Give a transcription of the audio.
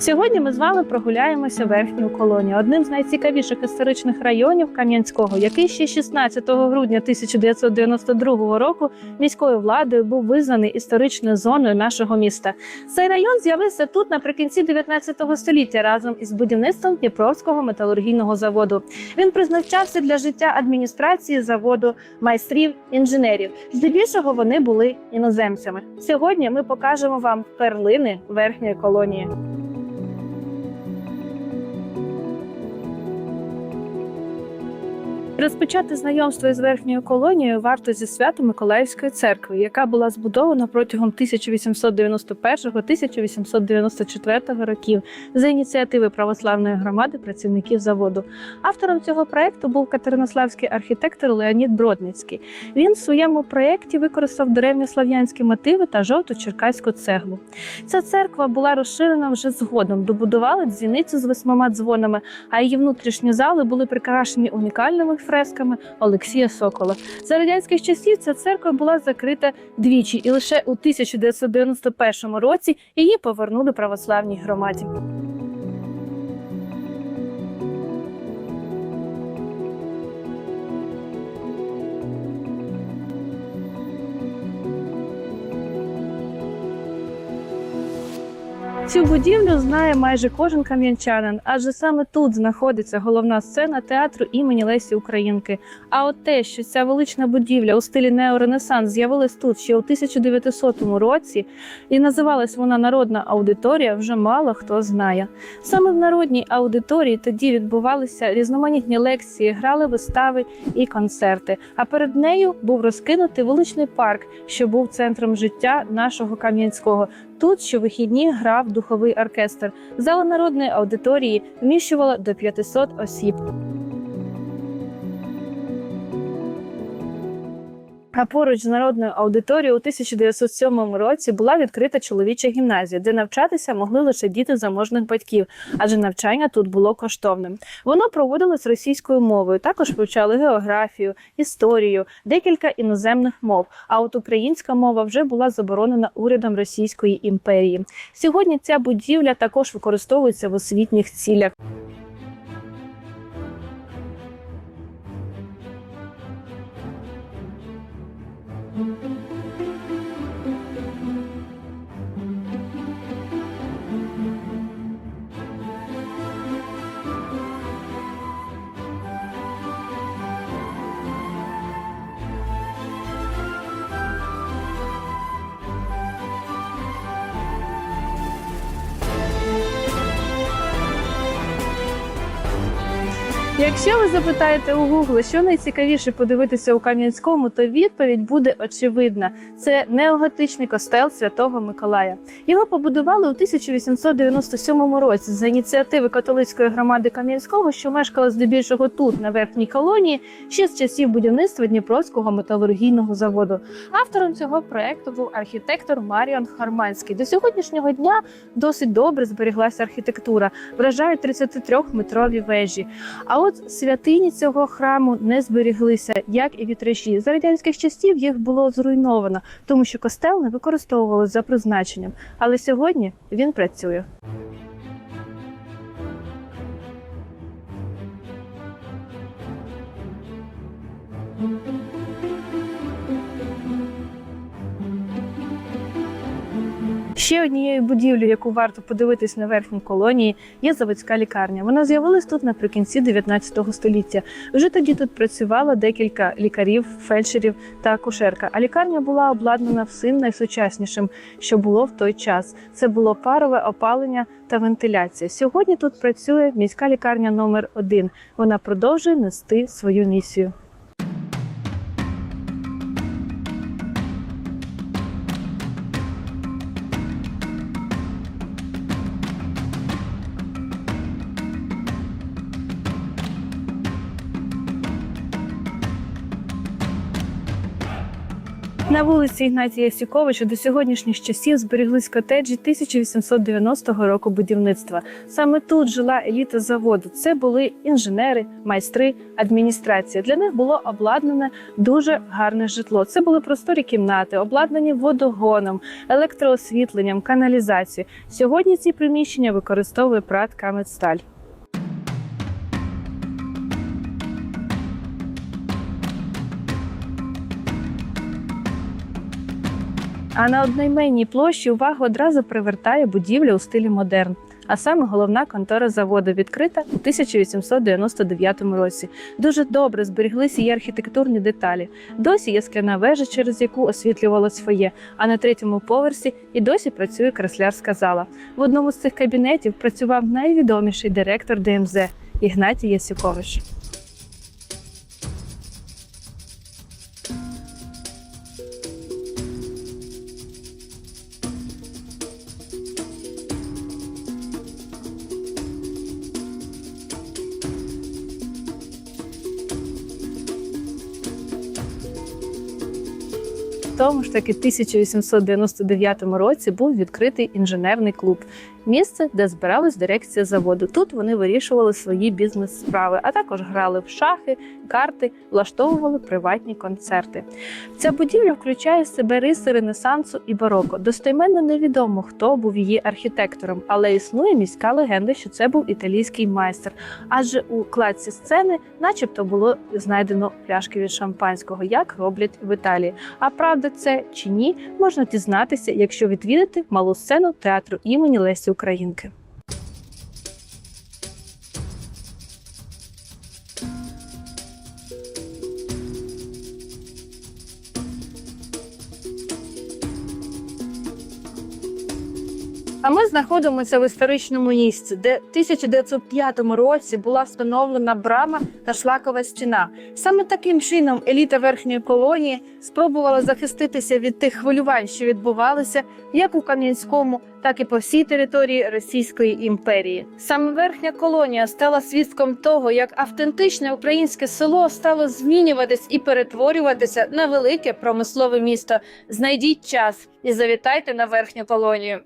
Сьогодні ми з вами прогуляємося верхньою колонією, одним з найцікавіших історичних районів Кам'янського, який ще 16 грудня 1992 року міською владою був визнаний історичною зоною нашого міста. Цей район з'явився тут наприкінці 19 століття разом із будівництвом Дніпровського металургійного заводу. Він призначався для життя адміністрації заводу, майстрів, інженерів. Здебільшого вони були іноземцями. Сьогодні ми покажемо вам перлини верхньої колонії. Розпочати знайомство із верхньою колонією варто зі Свято-Миколаївської церкви, яка була збудована протягом 1891-1894 років за ініціативи православної громади працівників заводу. Автором цього проекту був катеринославський архітектор Леонід Бродницький. Він в своєму проєкті використав древньослав'янські мотиви та жовту черкаську цеглу. Ця церква була розширена вже згодом. Добудували дзвіницю з восьмома дзвонами, а її внутрішні зали були прикрашені унікальними фресками Олексія Сокола. За радянських часів ця церква була закрита двічі, і лише у 1991 році її повернули православній громаді. Цю будівлю знає майже кожен кам'янчанин, адже саме тут знаходиться головна сцена театру імені Лесі Українки. А от те, що ця велична будівля у стилі неоренесанс з'явилась тут ще у 1900 році, і називалась вона Народна аудиторія, вже мало хто знає. Саме в народній аудиторії тоді відбувалися різноманітні лекції, грали вистави і концерти. А перед нею був розкинутий величний парк, що був центром життя нашого Кам'янського. Тут щовихідні грав духовий оркестр. Зала народної аудиторії вміщувала до 500 осіб. А поруч з народною аудиторією у 1907 році була відкрита чоловіча гімназія, де навчатися могли лише діти заможних батьків, адже навчання тут було коштовним. Воно проводилось російською мовою. Також вивчали географію, історію, декілька іноземних мов. А от українська мова вже була заборонена урядом Російської імперії. Сьогодні ця будівля також використовується в освітніх цілях. Thank you. Якщо ви запитаєте у Гуглі, що найцікавіше подивитися у Кам'янському, то відповідь буде очевидна: це неоготичний костел Святого Миколая. Його побудували у 1897 році за ініціативи католицької громади Кам'янського, що мешкала здебільшого тут, на верхній колонії, ще з часів будівництва Дніпровського металургійного заводу. Автором цього проекту був архітектор Маріан Харманський. До сьогоднішнього дня досить добре зберіглася архітектура, вражають 33-метрові вежі. А от святині цього храму не зберіглися, як і вітражі. За радянських часів їх було зруйновано, тому що костел не використовували за призначенням. Але сьогодні він працює. Ще однією будівлею, яку варто подивитись на верхній колонії, є заводська лікарня. Вона з'явилась тут наприкінці 19 століття. Вже тоді тут працювало декілька лікарів, фельдшерів та акушерка. А лікарня була обладнана всім найсучаснішим, що було в той час. Це було парове опалення та вентиляція. Сьогодні тут працює міська лікарня номер 1 Вона продовжує нести свою місію. На вулиці Ігнатія Ясюковича до сьогоднішніх часів зберіглись котеджі 1890 року будівництва. Саме тут жила еліта заводу. Це були інженери, майстри, адміністрація. Для них було обладнане дуже гарне житло. Це були просторі кімнати, обладнані водогоном, електроосвітленням, каналізацією. Сьогодні ці приміщення використовує ПРАТ «Камедсталь». А на одноіменній площі увагу одразу привертає будівля у стилі модерн. А саме головна контора заводу відкрита у 1899 році. Дуже добре зберіглися її архітектурні деталі. Досі є скляна вежа, через яку освітлювалось фоє. А на третьому поверсі і досі працює креслярська зала. В одному з цих кабінетів працював найвідоміший директор ДМЗ Ігнатій Ясюкович. Тому ж таки 1899 році був відкритий інженерний клуб, місце, де збиралась дирекція заводу. Тут вони вирішували свої бізнес-справи, а також грали в шахи, карти, влаштовували приватні концерти. Ця будівля включає в себе риси Ренесансу і бароко. Достойменно невідомо, хто був її архітектором, але існує міська легенда, що це був італійський майстер. Адже у кладці сцени, начебто, було знайдено пляшки від шампанського, як роблять в Італії. А правда це чи ні, можна дізнатися, якщо відвідати малу сцену театру імені Лесі Українки. А ми знаходимося в історичному місці, де в 1905 році була встановлена брама та шлакова стіна. Саме таким чином еліта верхньої колонії спробувала захиститися від тих хвилювань, що відбувалися як у Кам'янському, так і по всій території Російської імперії. Саме верхня колонія стала свідком того, як автентичне українське село стало змінюватись і перетворюватися на велике промислове місто. Знайдіть час і завітайте на верхню колонію.